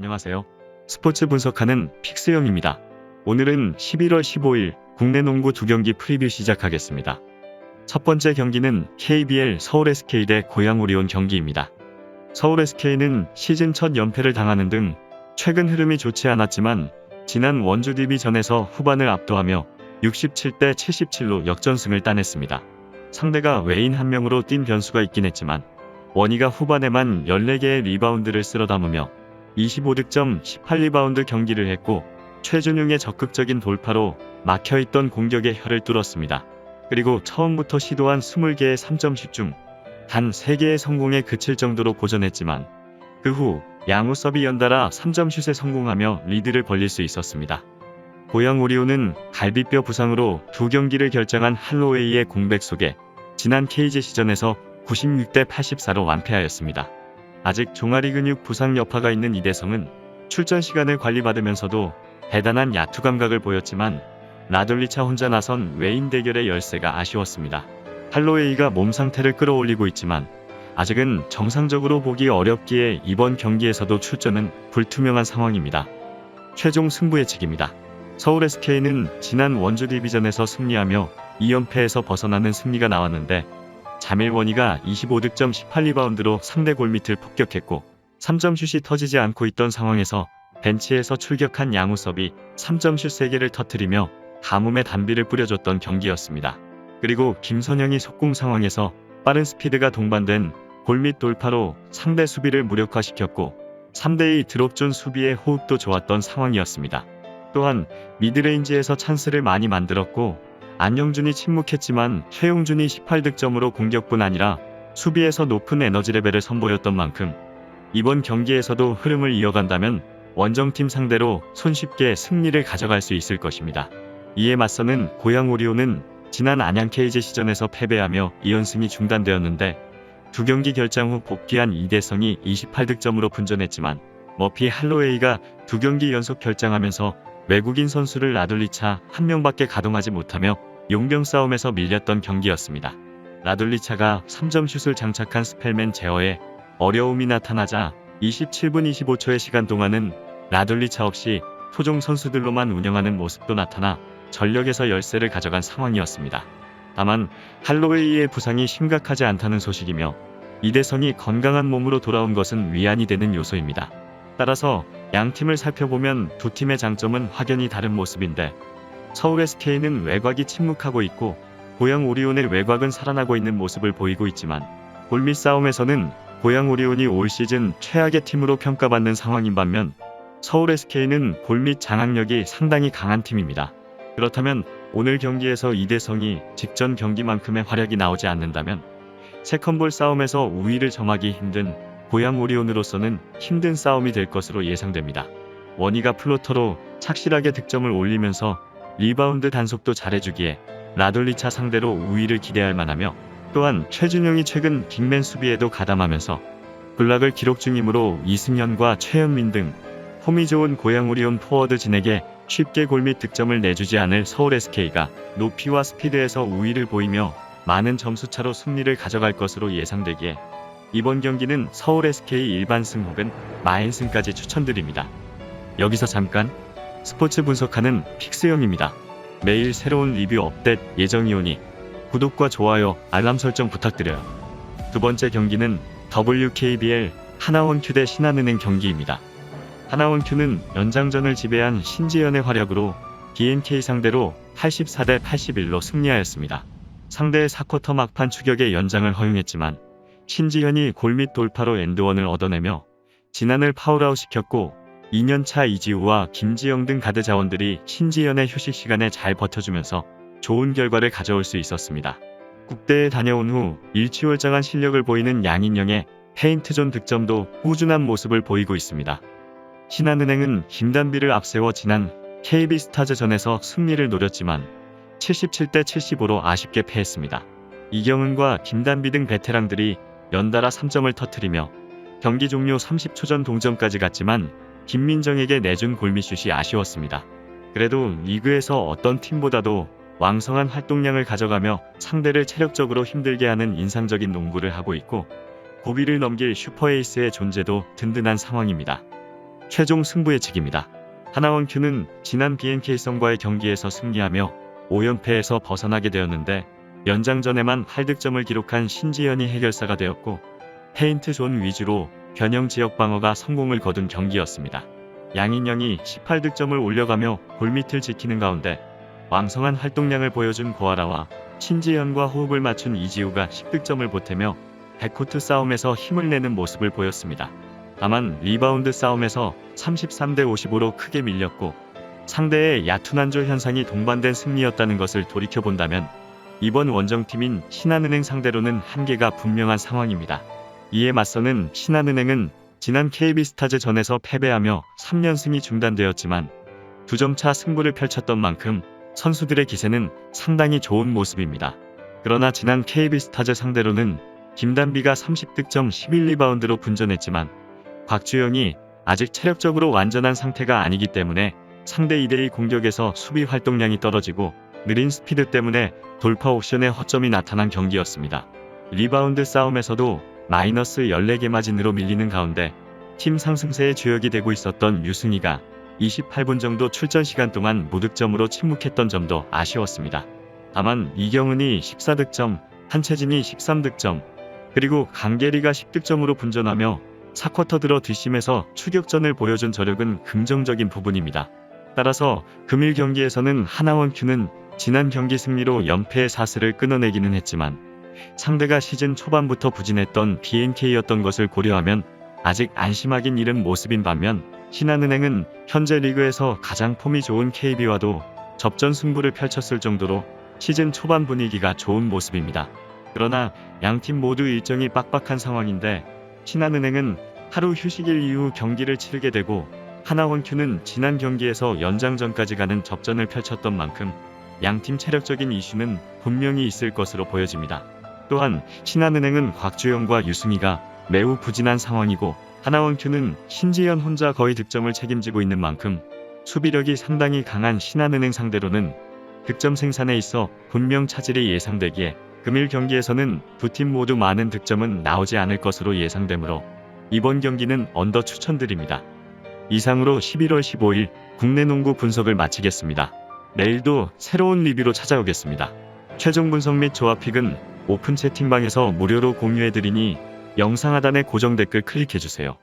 안녕하세요. 스포츠 분석하는 픽스형입니다. 오늘은 11월 15일 국내 농구 두 경기 프리뷰 시작하겠습니다. 첫 번째 경기는 KBL 서울 SK 대 고양 오리온 경기입니다. 서울 SK는 시즌 첫 연패를 당하는 등 최근 흐름이 좋지 않았지만 지난 원주 DB전에서 후반을 압도하며 67대 77로 역전승을 따냈습니다. 상대가 외인 한 명으로 뛴 변수가 있긴 했지만 원희가 후반에만 14개의 리바운드를 쓸어 담으며 25득점 18리바운드 경기를 했고 최준용의 적극적인 돌파로 막혀있던 공격의 혀를 뚫었습니다. 그리고 처음부터 시도한 20개의 3점슛 중 단 3개의 성공에 그칠 정도로 고전했지만 그 후 양우 서비 연달아 3점슛에 성공하며 리드를 벌릴 수 있었습니다. 고양 오리온은 갈비뼈 부상으로 두 경기를 결정한 할로웨이의 공백 속에 지난 KG 시전에서 96대 84로 완패하였습니다. 아직 종아리 근육 부상 여파가 있는 이대성은 출전 시간을 관리받으면서도 대단한 야투 감각을 보였지만 라돌리차 혼자 나선 외인 대결의 열세가 아쉬웠습니다. 할로웨이가 몸 상태를 끌어올리고 있지만 아직은 정상적으로 보기 어렵기에 이번 경기에서도 출전은 불투명한 상황입니다. 최종 승부 예측입니다. 서울 SK는 지난 원주 디비전에서 승리하며 2연패에서 벗어나는 승리가 나왔는데 자밀원이가 25득점 18리바운드로 상대 골밑을 폭격했고 3점 슛이 터지지 않고 있던 상황에서 벤치에서 출격한 양우섭이 3점 슛 3개를 터트리며 가뭄에 단비를 뿌려줬던 경기였습니다. 그리고 김선영이 속공 상황에서 빠른 스피드가 동반된 골밑 돌파로 상대 수비를 무력화시켰고 3대2 드롭존 수비의 호흡도 좋았던 상황이었습니다. 또한 미드레인지에서 찬스를 많이 만들었고 안영준이 침묵했지만 최용준이 18득점으로 공격뿐 아니라 수비에서 높은 에너지 레벨을 선보였던 만큼 이번 경기에서도 흐름을 이어간다면 원정팀 상대로 손쉽게 승리를 가져갈 수 있을 것입니다. 이에 맞서는 고양 오리온은 지난 안양 KG 시전에서 패배하며 2연승이 중단되었는데 두 경기 결장 후 복귀한 이대성이 28득점으로 분전했지만 머피 할로웨이가 두 경기 연속 결장하면서 외국인 선수를 라돌리차 한 명밖에 가동하지 못하며 용병 싸움에서 밀렸던 경기였습니다. 라돌리차가 3점 슛을 장착한 스펠맨 제어에 어려움이 나타나자 27분 25초의 시간 동안은 라돌리차 없이 토종 선수들로만 운영하는 모습도 나타나 전력에서 열세를 가져간 상황이었습니다. 다만 할로웨이의 부상이 심각하지 않다는 소식이며 이대성이 건강한 몸으로 돌아온 것은 위안이 되는 요소입니다. 따라서 양 팀을 살펴보면 두 팀의 장점은 확연히 다른 모습인데 서울 SK는 외곽이 침묵하고 있고 고양 오리온의 외곽은 살아나고 있는 모습을 보이고 있지만 골밑 싸움에서는 고양 오리온이 올 시즌 최악의 팀으로 평가받는 상황인 반면 서울 SK는 골밑 장악력이 상당히 강한 팀입니다. 그렇다면 오늘 경기에서 이대성이 직전 경기만큼의 활약이 나오지 않는다면 세컨볼 싸움에서 우위를 점하기 힘든 고양 오리온으로서는 힘든 싸움이 될 것으로 예상됩니다. 원희가 플로터로 착실하게 득점을 올리면서 리바운드 단속도 잘해주기에 라돌리차 상대로 우위를 기대할 만하며 또한 최준용이 최근 빅맨 수비에도 가담하면서 블락을 기록 중이므로 이승현과 최현민 등 폼이 좋은 고양 오리온 포워드 진에게 쉽게 골밑 득점을 내주지 않을 서울 SK가 높이와 스피드에서 우위를 보이며 많은 점수차로 승리를 가져갈 것으로 예상되기에 이번 경기는 서울 SK 일반승 혹은 마인승까지 추천드립니다. 여기서 잠깐 스포츠 분석하는 픽스형입니다. 매일 새로운 리뷰 업데이트 예정이오니 구독과 좋아요, 알람 설정 부탁드려요. 두 번째 경기는 WKBL 하나원 큐 대 신한은행 경기입니다. 하나원 큐는 연장전을 지배한 신지연의 활약으로 BNK 상대로 84대 81로 승리하였습니다. 상대의 4쿼터 막판 추격에 연장을 허용했지만 신지현이 골밑 돌파로 엔드원을 얻어내며 진안을 파울아웃 시켰고 2년차 이지우와 김지영 등 가드 자원들이 신지현의 휴식 시간에 잘 버텨주면서 좋은 결과를 가져올 수 있었습니다. 국대에 다녀온 후 일취월장한 실력을 보이는 양인영의 페인트존 득점도 꾸준한 모습을 보이고 있습니다. 신한은행은 김단비를 앞세워 지난 KB스타즈전에서 승리를 노렸지만 77대 75로 아쉽게 패했습니다. 이경은과 김단비 등 베테랑들이 연달아 3점을 터뜨리며 경기 종료 30초 전 동점까지 갔지만 김민정에게 내준 골밑슛이 아쉬웠습니다. 그래도 리그에서 어떤 팀보다도 왕성한 활동량을 가져가며 상대를 체력적으로 힘들게 하는 인상적인 농구를 하고 있고 고비를 넘길 슈퍼에이스의 존재도 든든한 상황입니다. 최종 승부 예측입니다. 하나원 큐는 지난 BNK성과의 경기에서 승리하며 5연패에서 벗어나게 되었는데 연장전에만 8득점을 기록한 신지연이 해결사가 되었고 페인트 존 위주로 변형 지역 방어가 성공을 거둔 경기였습니다. 양인영이 18득점을 올려가며 골밑을 지키는 가운데 왕성한 활동량을 보여준 고아라와 신지연과 호흡을 맞춘 이지우가 10득점을 보태며 백코트 싸움에서 힘을 내는 모습을 보였습니다. 다만 리바운드 싸움에서 33대 55로 크게 밀렸고 상대의 야투난조 현상이 동반된 승리였다는 것을 돌이켜본다면 이번 원정팀인 신한은행 상대로는 한계가 분명한 상황입니다. 이에 맞서는 신한은행은 지난 KB스타즈 전에서 패배하며 3연승이 중단되었지만 두 점차 승부를 펼쳤던 만큼 선수들의 기세는 상당히 좋은 모습입니다. 그러나 지난 KB스타즈 상대로는 김단비가 30득점 11리바운드로 분전했지만 곽주영이 아직 체력적으로 완전한 상태가 아니기 때문에 상대 2대2 공격에서 수비 활동량이 떨어지고 느린 스피드 때문에 돌파 옵션에 허점이 나타난 경기였습니다. 리바운드 싸움에서도 마이너스 14개 마진으로 밀리는 가운데 팀 상승세의 주역이 되고 있었던 유승희가 28분 정도 출전 시간 동안 무득점으로 침묵했던 점도 아쉬웠습니다. 다만 이경은이 14득점, 한채진이 13득점, 그리고 강계리가 10득점으로 분전하며 4쿼터 들어 뒷심에서 추격전을 보여준 저력은 긍정적인 부분입니다. 따라서 금일 경기에서는 하나원 큐는 지난 경기 승리로 연패의 사슬을 끊어내기는 했지만 상대가 시즌 초반부터 부진했던 BNK였던 것을 고려하면 아직 안심하긴 이른 모습인 반면 신한은행은 현재 리그에서 가장 폼이 좋은 KB와도 접전 승부를 펼쳤을 정도로 시즌 초반 분위기가 좋은 모습입니다. 그러나 양팀 모두 일정이 빡빡한 상황인데 신한은행은 하루 휴식일 이후 경기를 치르게 되고 하나원큐는 지난 경기에서 연장전까지 가는 접전을 펼쳤던 만큼 양팀 체력적인 이슈는 분명히 있을 것으로 보여집니다. 또한 신한은행은 곽주영과 유승희가 매우 부진한 상황이고 하나원큐는 신지연 혼자 거의 득점을 책임지고 있는 만큼 수비력이 상당히 강한 신한은행 상대로는 득점 생산에 있어 분명 차질이 예상되기에 금일 경기에서는 두 팀 모두 많은 득점은 나오지 않을 것으로 예상되므로 이번 경기는 언더 추천드립니다. 이상으로 11월 15일 국내 농구 분석을 마치겠습니다. 내일도 새로운 리뷰로 찾아오겠습니다. 최종 분석 및 조합픽은 오픈 채팅방에서 무료로 공유해드리니 영상 하단의 고정 댓글 클릭해주세요.